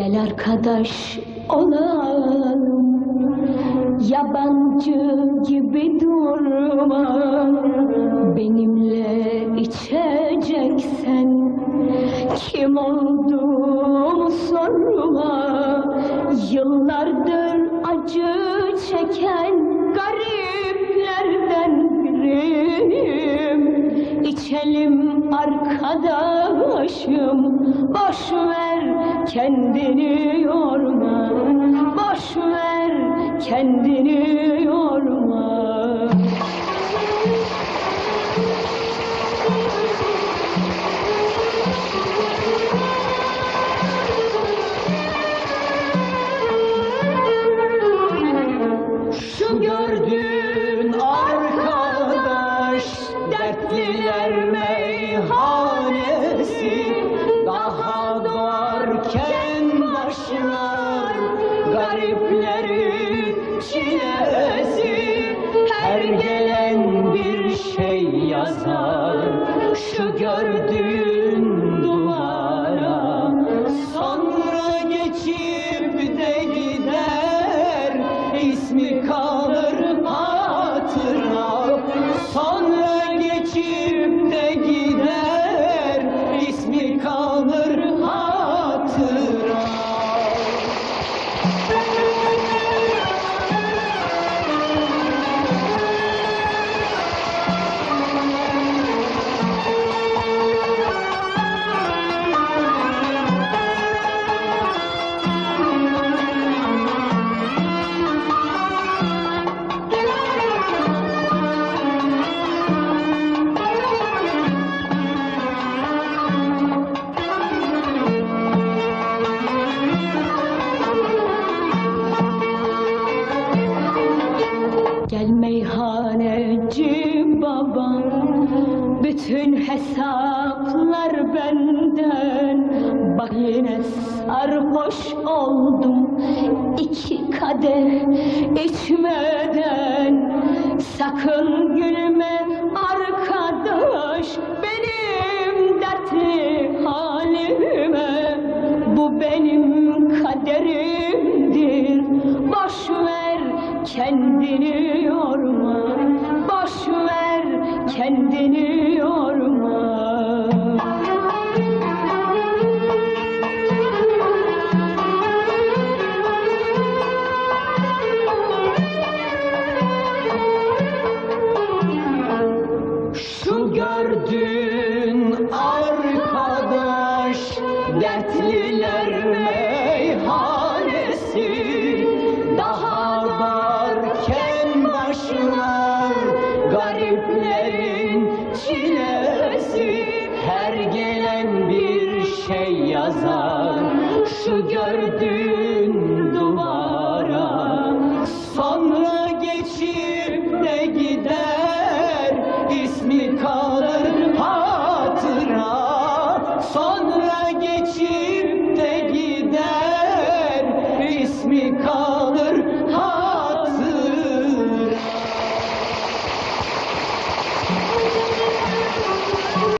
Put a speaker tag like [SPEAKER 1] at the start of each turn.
[SPEAKER 1] arkadaş olalım. Yabancı gibi durma Benimle içeceksen Kim olduğumu sorma. Yıllardır acı çeken Gariplerden biriyim. İçelim arkadaşım Boş ver kendini yorma. Boş ver kendini başlar Gariplerin çilesi. Her gelen bir şey yazar Şu gördüğün duvara. Sonra geçip de gider ismi kalır hatıra Sonra geçip de Gel meyhaneci babam. Bütün hesaplar benden. Bak yine sarhoş oldum iki kadeh içmeden. Sakın gülme arkadaş Benim dertli halime. Bu benim kaderimdir. Boş kendini yorma Şu gördüğün